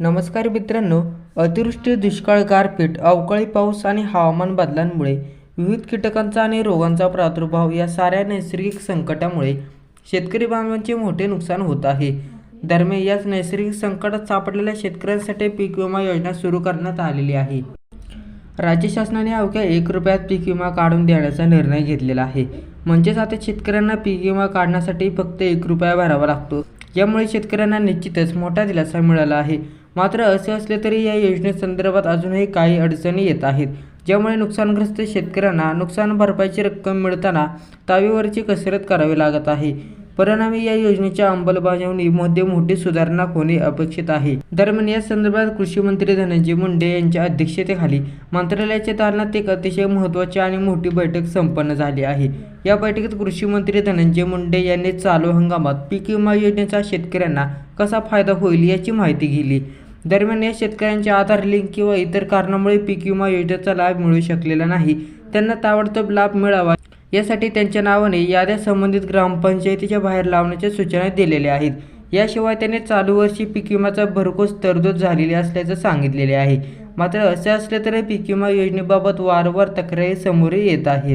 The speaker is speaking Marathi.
नमस्कार मित्रांनो अतिवृष्टी दुष्काळ गारपीट अवकाळी पाऊस आणि हवामान बदलांमुळे विविध कीटकांचा आणि रोगांचा प्रादुर्भाव या साऱ्या नैसर्गिक संकटामुळे शेतकरी बांधवांचे मोठे नुकसान होत आहे. दरम्यान याच नैसर्गिक संकटात सापडलेल्या शेतकऱ्यांसाठी पीक विमा योजना सुरू करण्यात आलेली आहे. राज्य शासनाने अवघ्या एक रुपयात पीक विमा काढून देण्याचा निर्णय घेतलेला आहे. म्हणजेच आता शेतकऱ्यांना पीक विमा काढण्यासाठी फक्त एक रुपया भरावा लागतो. यामुळे शेतकऱ्यांना निश्चितच मोठा दिलासा मिळाला आहे. मात्र असे असले तरी या योजनेसंदर्भात अजूनही काही अडचणी येत आहेत ज्यामुळे नुकसानग्रस्त शेतकऱ्यांना नुकसान भरपाईची रक्कम मिळताना तावीवरची कसरत करावी लागत आहे. परिणामी या योजनेच्या अंमलबजावणीमध्ये मोठी सुधारणा होणे अपेक्षित आहे. दरम्यान या संदर्भात कृषी मंत्री धनंजय मुंडे यांच्या अध्यक्षतेखाली मंत्रालयाच्या दालनात एक अतिशय महत्त्वाची आणि मोठी बैठक संपन्न झाली आहे. या बैठकीत कृषी मंत्री धनंजय मुंडे यांनी चालू हंगामात पीक विमा योजनेचा शेतकऱ्यांना कसा फायदा होईल याची माहिती दिली दरम्यान या शेतकऱ्यांच्या आधार लिंक किंवा इतर कारणामुळे पीक विमा योजनेचा लाभ मिळू शकलेला नाही. त्यांना ताबडतोब लाभ मिळावा. यासाठी त्यांच्या नावाने याद्या संबंधित ग्रामपंचायतीच्या बाहेर लावण्याच्या सूचना दिलेल्या आहेत. याशिवाय त्याने चालू वर्षी पीक विम्याचा भरघोस तरतूद झालेली असल्याचं सांगितलेले आहे. मात्र असे असले तरी पीक विमा योजनेबाबत वारंवार तक्रारी समोर येत आहेत.